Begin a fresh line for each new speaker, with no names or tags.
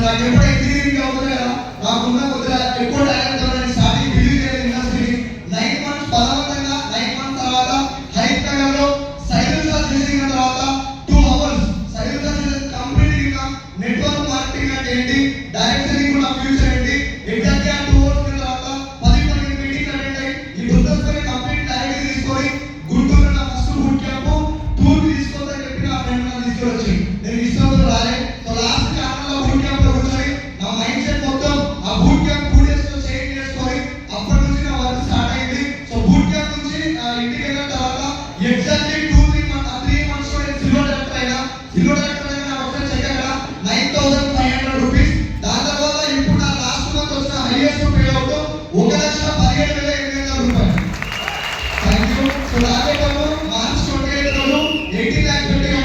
నాకు ఎప్పుడు ఇంజనీరింగ్ అవుతుంది కదా నాకున్న కొద్దిగా ఎక్కువ టాలెంట్ ఉందని స్టార్టింగ్ బిలీవ్ చేయలేదు ఇండస్ట్రీని నైన్ మంత్స్ బలవంతంగా నైన్ మంత్స్ తర్వాత హైట్ నగర్లో సైలెన్స్ చేసిన తర్వాత టూ అవర్స్ సైలెన్స్ కంప్లీట్గా నెట్వర్క్ మార్కెటింగ్ అంటే ఏంటి? డైరెక్ట్ సెల్లింగ్ నా ఫ్యూచర్ ఏంటి? ఎగ్జాక్ట్గా టూ అవర్స్ తర్వాత పది పది మీటింగ్ అటెండ్ అయ్యి ఈ బుద్ధ కంప్లీట్ డైరెక్ట్ తీసుకొని exactly two three months three మంత్స్లో నేను సిల్వర్ డైరెక్టర్ అయినా సిల్వర్ డైరెక్టర్ అయినా నాకు ఒకసారి చెక్కగా nine thousand five hundred rupees దాని తర్వాత ఇప్పుడు నా లాస్ట్ మంత్ వచ్చిన హైయెస్ట్ పే అవుట్ ఒక లక్ష పదిహేడు వేల ఎయిటీ ల్యాక్స్ ట్వంటీ